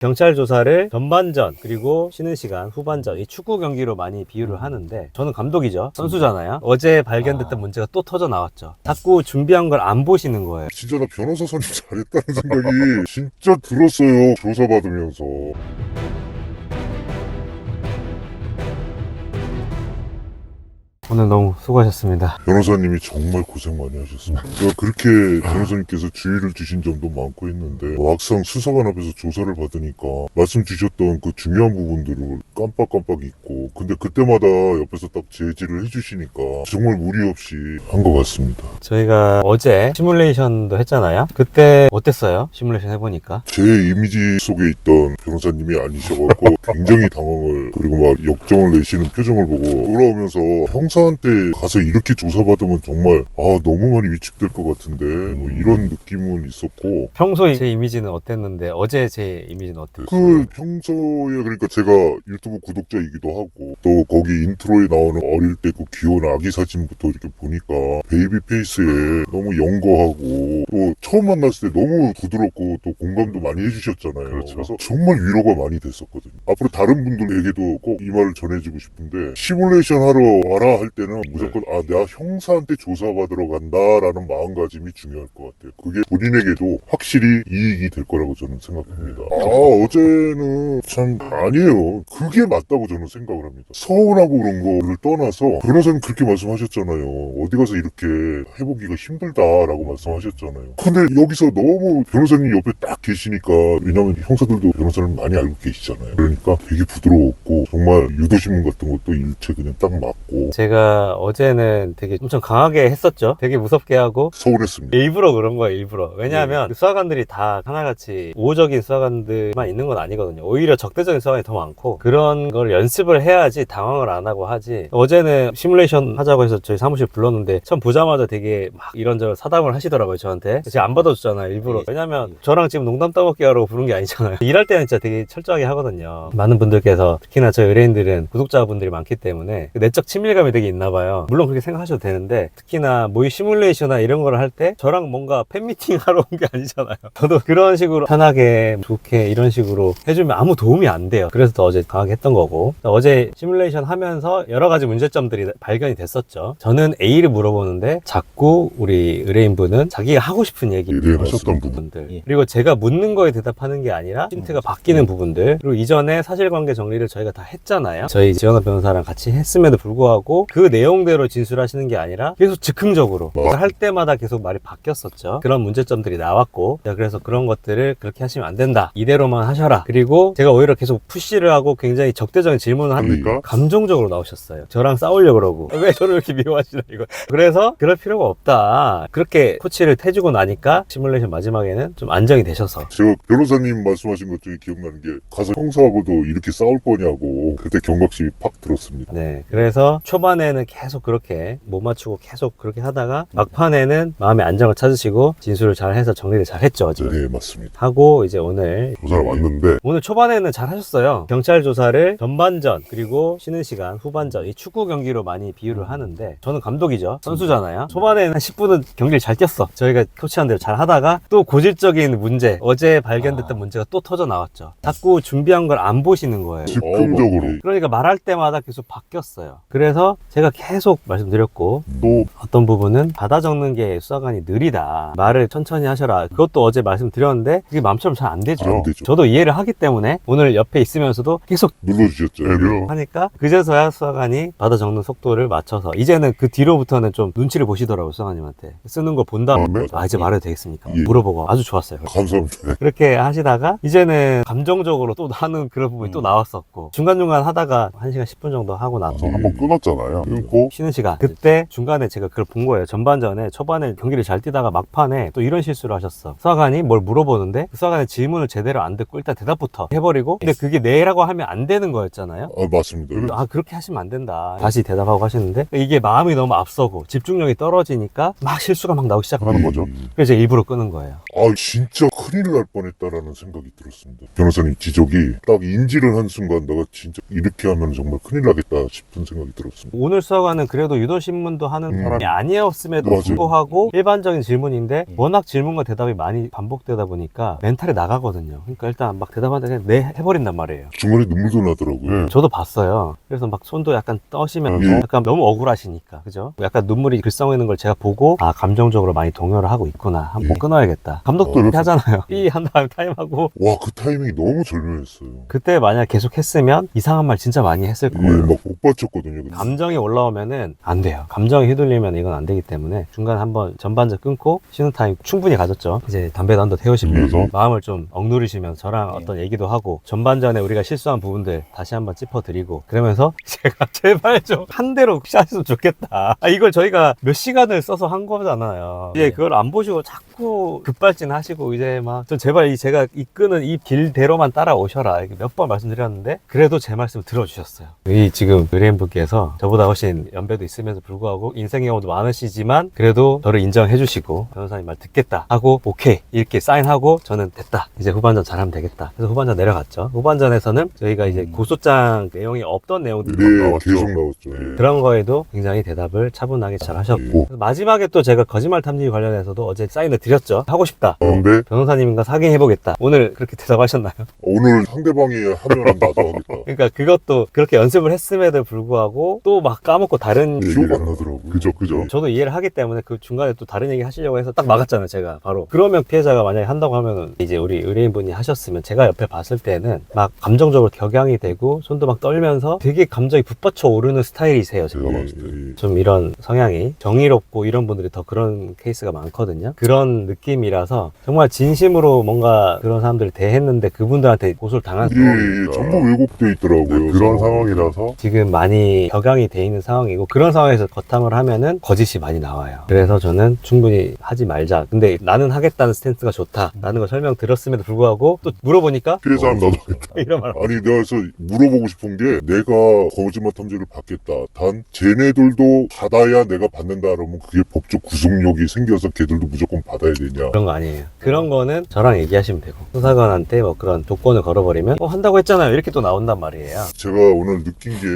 경찰 조사를 전반전 그리고 쉬는 시간 후반전 이 축구 경기로 많이 비유를 하는데 저는 감독이죠. 선수잖아요. 어제 발견됐던 문제가 또 터져 나왔죠. 자꾸 준비한 걸 안 보시는 거예요. 진짜 나 변호사 선임 잘했다는 생각이 진짜 들었어요. 조사받으면서. 오늘 너무 수고하셨습니다 변호사님이 정말 고생 많이 하셨습니다. 제가 그렇게 변호사님께서 주의를 주신 점도 많고 했는데 막상 수사관 앞에서 조사를 받으니까 말씀 주셨던 그 중요한 부분들을 깜빡깜빡 잊고 근데 그때마다 옆에서 딱 제지를 해주시니까 정말 무리 없이 한 것 같습니다. 저희가 어제 시뮬레이션도 했잖아요 그때 어땠어요? 시뮬레이션 해보니까 제 이미지 속에 있던 변호사님이 아니셔갖고 굉장히 당황을 그리고 막 역정을 내시는 표정을 보고 돌아오면서 형사 한테 가서 이렇게 조사받으면 정말 아 너무 많이 위축될 것 같은데 뭐 이런 느낌은 있었고 평소에 제 이미지는 어땠는데 어제 제 이미지는 어땠어요? 그 평소에 그러니까 제가 유튜브 구독자이기도 하고 또 거기 인트로에 나오는 어릴 때 그 귀여운 아기 사진부터 이렇게 보니까 베이비 페이스에 너무 영거하고 또 처음 만났을 때 너무 부드럽고 또 공감도 많이 해주셨잖아요. 그렇죠. 래서 정말 위로가 많이 됐었거든요. 앞으로 다른 분들에게도 꼭 이 말을 전해주고 싶은데 시뮬레이션 하러 와라 할 때는 무조건 아 내가 형사한테 조사받으러 간다라는 마음가짐이 중요할 것 같아요. 그게 본인에게도 확실히 이익이 될 거라고 저는 생각합니다. 아 어제는 참 아니에요. 그게 맞다고 저는 생각을 합니다. 서운하고 그런 거를 떠나서 변호사님 그렇게 말씀하셨잖아요. 어디 가서 이렇게 해보기가 힘들다라고 말씀하셨잖아요. 근데 여기서 너무 변호사님 옆에 딱 계시니까 왜냐면 형사들도 변호사를 많이 알고 계시잖아요. 그러니까 되게 부드러웠고 정말 유도신문 같은 것도 일체 그냥 딱 맞고 제가 어제는 되게 엄청 강하게 했었죠 되게 무섭게 하고 서운했습니다. 일부러 그런 거예요, 일부러. 왜냐하면 그 수사관들이 다 하나같이 우호적인 수사관들만 있는 건 아니거든요. 오히려 적대적인 수사관이 더 많고 그런 걸 연습을 해야지 당황을 안 하고 하지. 어제는 시뮬레이션 하자고 해서 저희 사무실 불렀는데 처음 보자마자 되게 막 이런저런 사담을 하시더라고요, 저한테. 제가 안 받아줬잖아요, 일부러. 왜냐면 저랑 지금 농담 따먹기 하라고 부른 게 아니잖아요. 일할 때는 진짜 되게 철저하게 하거든요. 많은 분들께서 특히나 저희 의뢰인들은 구독자분들이 많기 때문에 그 내적 친밀감이 되게 있나 봐요. 물론 그렇게 생각하셔도 되는데 특히나 모의 시뮬레이션이나 이런 걸 할 때 저랑 뭔가 팬미팅 하러 온 게 아니잖아요. 저도 그런 식으로 편하게 좋게 이런 식으로 해주면 아무 도움이 안 돼요. 그래서 더 어제 강하게 했던 거고 어제 시뮬레이션 하면서 여러 가지 문제점들이 발견이 됐었죠. 저는 A를 물어보는데 자꾸 우리 의뢰인분은 자기가 하고 싶은 얘기 네, 하셨던 부분. 부분들 그리고 제가 묻는 거에 대답하는 게 아니라 힌트가 바뀌는 부분들 그리고 이전에 사실관계 정리를 저희가 다 했잖아요 저희 지원아 변호사랑 같이 했음에도 불구하고 그 내용대로 진술하시는 게 아니라 계속 즉흥적으로 맞아. 할 때마다 계속 말이 바뀌었었죠. 그런 문제점들이 나왔고 자, 그래서 그런 것들을 그렇게 하시면 안 된다. 이대로만 하셔라. 그리고 제가 오히려 계속 푸시를 하고 굉장히 적대적인 질문을 하니까 그러니까? 감정적으로 나오셨어요. 저랑 싸우려고 그러고. 왜 저를 이렇게 미워하시나 이거. 그래서 그럴 필요가 없다. 그렇게 코치를 해주고 나니까 시뮬레이션 마지막에는 좀 안정이 되셔서. 제가 변호사님 말씀하신 것 중에 기억나는 게 가서 형사하고도 이렇게 싸울 거냐고 그때 경각심이 팍 들었습니다. 네. 그래서 초반에 는 계속 그렇게 못 맞추고 계속 그렇게 하다가 막판에는 마음의 안정을 찾으시고 진술을 잘 해서 정리를 잘 했죠 어제 네 맞습니다. 하고 이제 오늘 조사를 왔는데 오늘 초반에는 잘 하셨어요. 경찰 조사를 전반전 그리고 쉬는 시간 후반전 이 축구 경기로 많이 비유를 하는데 저는 감독이죠. 선수잖아요. 초반에는 한 10분은 경기를 잘 뛰었어. 저희가 코치한 대로 잘 하다가 또 고질적인 문제 어제 발견됐던 문제가 또 터져 나왔죠. 자꾸 준비한 걸 안 보시는 거예요. 즉흥적으로 그러니까 말할 때마다 계속 바뀌었어요. 그래서 제가 계속 말씀드렸고 또 어떤 부분은 받아 적는 게 수사관이 느리다. 말을 천천히 하셔라. 그것도 어제 말씀드렸는데 그게 마음처럼 잘 안 되죠. 안 되죠. 저도 이해를 하기 때문에 오늘 옆에 있으면서도 계속 눌러주셨죠. 네, 하니까 그제서야 수사관이 받아 적는 속도를 맞춰서 이제는 그 뒤로부터는 좀 눈치를 보시더라고요 수사관님한테 쓰는 걸본 다음에 아, 네. 아 이제 말해도 되겠습니까? 예. 물어보고 아주 좋았어요. 감사합니다. 네. 그렇게 하시다가 이제는 감정적으로 또 하는 그런 부분이 또 나왔었고 중간중간 하다가 1시간 10분 정도 하고 나서 한번 끊었잖아요. 끊고 쉬는 시간. 그때 중간에 제가 그걸 본 거예요. 전반전에 초반에 경기를 잘 뛰다가 막판에 또 이런 실수를 하셨어. 수사관이 뭘 물어보는데 그 수사관의 질문을 제대로 안 듣고 일단 대답부터 해버리고 근데 그게 네라고 하면 안 되는 거였잖아요. 아 맞습니다. 아 그렇게 하시면 안 된다. 다시 대답하고 하시는데 이게 마음이 너무 앞서고 집중력이 떨어지니까 막 실수가 막 나오기 시작하는 거죠. 그래서 제가 일부러 끄는 거예요. 아 진짜 큰일 날 뻔했다라는 생각이 들었습니다. 변호사님 지적이 딱 인지를 한 순간 내가 진짜 이렇게 하면 정말 큰일 나겠다 싶은 생각이 들었습니다. 오늘 수사관은 그래도 유도신문도 하는 음. 사람이 아니었음에도. 불구하고 일반적인 질문인데 음. 워낙 질문과 대답이 많이 반복되다 보니까 멘탈이 나가거든요. 그러니까 일단 막 대답하는데 그냥 네 해버린단 말이에요. 중간에 눈물도 나더라고요. 저도 봤어요. 그래서 막 손도 약간 떠시면서 예. 약간 너무 억울하시니까 그죠? 약간 눈물이 글썽이는 걸 제가 보고 아 감정적으로 많이 동요를 하고 있구나 한번 예. 끊어야겠다. 감독도 어, 이렇게 하잖아요. 삐한 다음에 타임하고 와, 그 타이밍이 너무 절묘했어요. 그때 만약 계속 했으면 이상한 말 진짜 많이 했을 예, 거예요. 막못 받쳤거든요. 감정이 올라오면은 안 돼요. 감정이 휘둘리면 이건 안 되기 때문에 중간에 한번 전반적 끊고 쉬는 타임 충분히 가졌죠. 이제 담배도 한 대 태우시면서 음. 마음을 좀 억누르시면서 저랑 어떤 얘기도 하고 전반전에 우리가 실수한 부분들 다시 한번 짚어드리고 그러면서 제가 제발 좀 한 대로 샷했으면 좋겠다. 아, 이걸 저희가 몇 시간을 써서 한 거잖아요. 이제 네. 그걸 안 보시고 자꾸 급발진 하시고 이제 막좀 제발 이 제가 이끄는 이 길대로만 따라오셔라. 이렇게 몇번 말씀드렸는데 그래도 제 말씀 들어주셨어요. 이 지금 의뢰인분께서 저보다 훨씬 연배도 있으면서 불구하고 인생 경험도 많으시지만 그래도 저를 인정해 주시고 변호사님 말 듣겠다 하고 오케이 이렇게 사인하고 저는 됐다. 이제 후반전 잘하면 되겠다. 그래서 후반전 내려갔죠. 후반전에서는 저희가 이제 고소장 내용이 없던 내용들이 막 네. 계속 나왔죠. 예. 그런 거에도 굉장히 대답을 차분하게 잘 하셨고 예. 그래서 마지막에 또 제가 거짓말 탐지 관련해서도 어제 사인을 드렸죠. 하고 싶다. 근데 변호사님과 사귀해 보겠다. 오늘 그렇게 대답하셨나요? 오늘 상대방이 하면 나도 하겠다. 그러니까 그것도 그렇게 연습을 했음에도 불구하고 또 막 까먹고 다른 기억 안 나더라고요. 그죠, 그죠. 저도 이해를 하기 때문에 그 중간에 또 다른 얘기 하시려고 해서 딱 막았잖아요, 제가 바로. 그러면 피해자가 만약에 한다고 하면은 이제 우리 의뢰인분이 하셨으면 제가 옆에 봤을 때는 막 감정적으로 격양이 되고 손도 막 떨면서 되게 감정이 붙받쳐 오르는 스타일이세요, 제가 예, 봤을 때. 예. 좀 이런 성향이 정의롭고 이런 분들이 더 그런 케이스가 많거든요. 그런 느낌이라서 정말 진심으로 뭔가 그런 사람들을 대했는데 그분들한테 고소를 당한 예, 상황이니까 예, 전부 왜곡돼 있더라고요. 네, 그런 상황이라서 지금 많이 격양이 돼 있는 상황이고 그런 상황에서 거탐을 하면은 거짓이 많이 나와요. 그래서 저는 충분히 하지 말자. 근데 나는 하겠다는 스탠스가 좋다라는 걸 설명 들었음에도 불구하고 또 물어보니까 피해자는 나도 이런 말. 아니 내가 그래서 물어보고 싶은 게 내가 거짓말 탐지를 받겠다. 단 쟤네들도 받아야 내가 받는다 그러면 그게 법적 구속력이 생겨서 걔들도 무조건 받아야 되냐. 그런 거 아니에요. 그런 거는 저랑 얘기하시면 되고 수사관한테 뭐 그런 조건을 걸어버리면 어 한다고 했잖아요. 이렇게 또 나온단 말이에요. 제가 오늘 느낀 게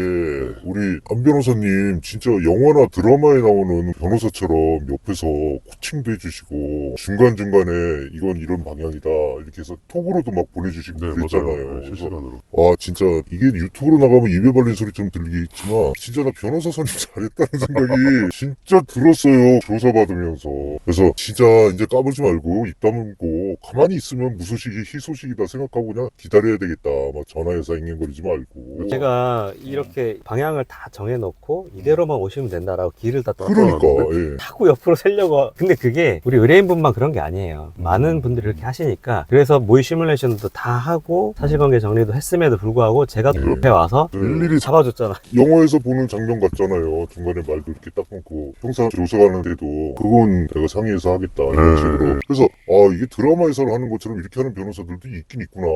우리 안 변호사 님 진짜 영화나 드라마에 나오는 변호사처럼 옆에서 코칭도 해주시고 중간중간에 이건 이런 방향이다 이렇게 해서 톡으로도 막 보내주시고 네, 그랬잖아요. 맞아요. 네, 그래서 실시간으로. 와 진짜 이게 유튜브로 나가면 입에 발린 소리처럼 들리겠지만 진짜 나 변호사 선임 잘했다는 생각이 진짜 들었어요 조사받으면서 그래서 진짜 이제 까불지 말고 입 다물고 가만히 있으면 무소식이 희소식이다 생각하고 그냥 기다려야 되겠다. 막 전화해서 앵앵거리지 말고. 제가 이렇게 방향을 다 정해놓고 이대로만 오시면 된다라고 길을 다 떠. 그러니까 예. 타고 옆으로 세려고. 근데 그게 우리 의뢰인분만 그런 게 아니에요. 많은 분들이 이렇게 하시니까. 그래서 모의 시뮬레이션도 다 하고 사실관계 정리도 했음에도 불구하고 제가 또 네. 옆에 와서 일일이 잡아줬잖아 영화에서 보는 장면 같잖아요. 중간에 말도 이렇게 딱 끊고. 형사 조사하는데도 그건 내가 상의해서 하겠다. 이런 네. 식으로. 그래서 아 이게 드라마 에서 하는 것처럼 이렇게 하는 변호사들도 있긴 있구나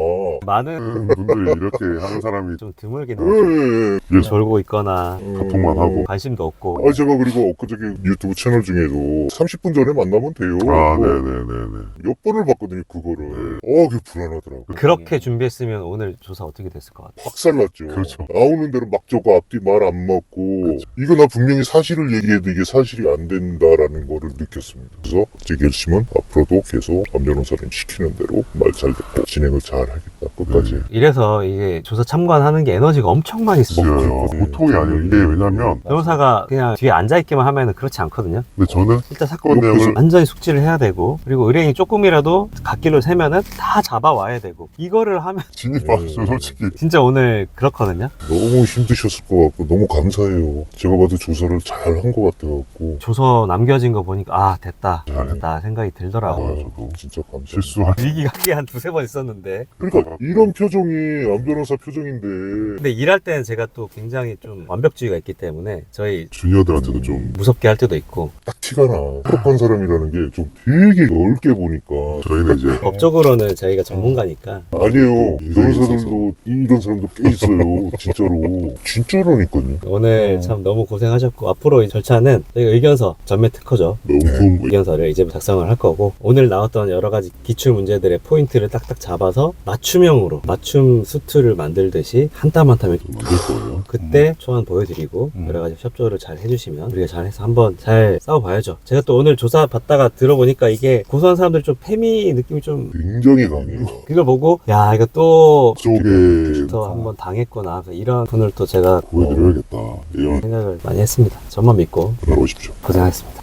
많은 음, 분들이 이렇게 하는 사람이 좀 드물긴 예, 하죠 예, 예. 졸고 있거나 카톡만 하고. 관심도 없고 아, 제가 그리고 엊그저께 유튜브 채널 중에도 30분 전에 만나면 돼요. 아, 뭐 네네네네. 몇 번을 봤거든요, 그거를. 어, 그게 불안하더라고요. 그렇게 준비했으면 오늘 조사 어떻게 됐을 것 같아 확살났죠. 그렇죠. 나오는 대로 막 적고 앞뒤 말 안 맞고 이거 나 분명히 사실을 얘기해도 이게 사실이 안 된다라는 거를 느꼈습니다. 그래서 제 결심은 앞으로도 계속 안 변호사님 시키는 대로 말 잘 듣고 진행을 잘 하겠다. 끝까지. 이래서 이게 조사 참관하는 게 에너지가 엄청 많이 써 진짜요. 네. 보통이 아니에요. 이게 왜냐면, 변호사가 그냥 뒤에 앉아있기만 하면은 그렇지 않거든요 근데 저는 일단 사건 내용을 완전히 숙지를 해야 되고 그리고 의뢰인이 조금이라도 갓길로 세면은 다 잡아와야 되고 이거를 하면 진입하죠, 솔직히. 진짜 오늘 그렇거든요 너무 힘드셨을 것 같고 너무 감사해요. 제가 봐도 조사를 잘 한 것 같아갖고. 조서 남겨진 거 보니까 아 됐다 됐다 생각이 들더라고요 아, 저도 진짜 감사. 실수할 위기가 한 두세 번 있었는데 그러니까 이런 표정이 안 변호사 표정인데 근데 일할 때는 제가 또 굉장히 좀 완벽주의가 있기 때문에 저희 주니어들한테도 좀 무섭게 할 때도 있고 딱 티가 나. 똑똑한 사람이라는 게 좀 되게 넓게 보니까. 저희는 이제 법적으로는 저희가 전문가니까 아니에요. 변호사들도 이런 사람도 꽤 있어요. 진짜로. 진짜로니까요. 오늘 참 너무 고생하셨고 앞으로 이 절차는 저희가 의견서 전매 특허죠 너무 좋은 거 의견서를 이제 작성을 할 거고 오늘 나왔던 여러 가지 기출 문제들의 포인트를 딱딱 잡아서 맞춤 맞 춤형으로 맞춤 수트를 만들듯이 한 땀 한 땀에 만들 거예요. 그때 초안 보여드리고 음. 여러 가지 협조를 잘 해주시면 우리가 잘해서 한번 잘 싸워봐야죠. 제가 또 오늘 조사 받다가 들어보니까 이게 고소한 사람들 좀 페미 느낌이 좀 굉장히 강해요. 그걸 보고 야 이거 또 쪽에 더 한번 당했구나 그래서 이런 분을 또 제가 보여드려야겠다. 이런 생각을 많이 했습니다. 저만 믿고 들어오십시오. 고생하셨습니다.